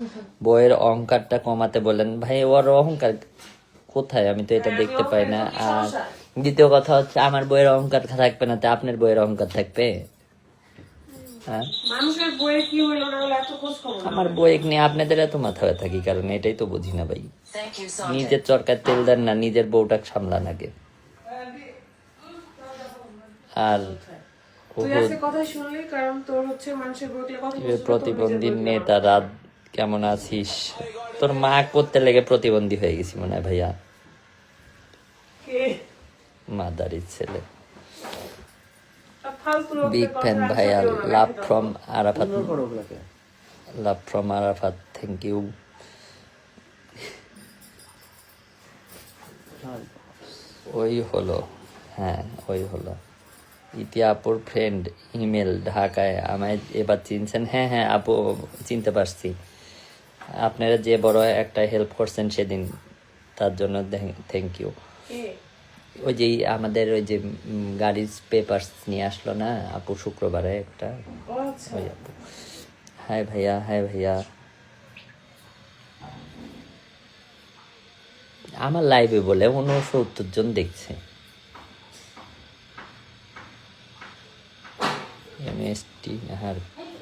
বইয়ের অহংকারটা কমাতে বলেন ভাই ওর অহংকার কোথায়? আমি তো এটা দেখতে পাই না। আর দ্বিতীয় কথা হচ্ছে আমার বইয়ের অহংকার থাকবে না তো আপনার বইয়ের অহংকার থাকবে? হ্যাঁ? আমার বই নিয়ে আপনাদের এত মাথা ব্যথা কি কারণে? এটাই তো বুঝি না ভাই। নিজের চরকার তেল দেন না নিজের বউটা সামলান আগে। আর তুই আজকে কথা শুনলি কারণ তোর হচ্ছে মানুষের বইগুলো কথা এ প্রতিবন্ধী নেতা রাত কেমন আছিস? তোর মা করতে লেগে প্রতিবন্ধী হয়ে গেছি মনে হয় ভাইয়া। কে? মাদারির ছেলে। বিগ ফ্যান ভাইয়া love from Arafat. Love from Arafat thank you ওই হলো হ্যাঁ ওই হলো। ইতি আপুর ফ্রেন্ড ইমেল ঢাকায় আমায় এবার চিনছেন? হ্যাঁ হ্যাঁ আপু চিনতে পারছি। আপনারা যে বড় একটা হেল্প করছেন সেদিন তার জন্য থ্যাংক ইউ ওই যে আমাদের ওই যে গাড়ির পেপারস নিয়ে আসলো না আপু শুক্রবারে একটা? আচ্ছা। ওই আপু। হাই ভাইয়া হাই ভাইয়া। আমার লাইভে বলে উনসত্তর জন দেখছে। এমএসটি আর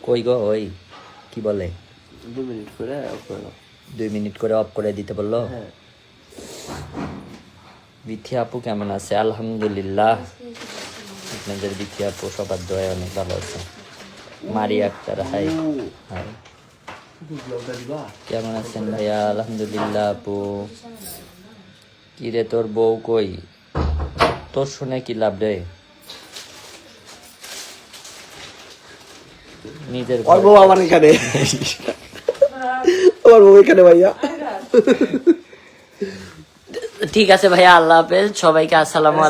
কই গো ওই? কি বলে? দু মিনিট করে করে দাও। দুই মিনিট করে অফ করে দিতে বলল? হ্যাঁ। বিথি আপু কেমন আছে? আলহামদুলিল্লাহ। আপনাদের বিথি আপু সবার দয়া অনেক ভালো আছে। মারি আক্তার হাই। হাই। কেমন আছেন ভাইয়া? আলহামদুলিল্লাহ আপু। কি রে তোর বউ কই? তোর শুনে কি লাভ রে? নিজের বউ আমার এখানে। ওর বউ এখানে ভাইয়া। ঠিক আছে ভাইয়া আল্লাহ হাফেজ সবাইকে আসসালামু আলাইকুম।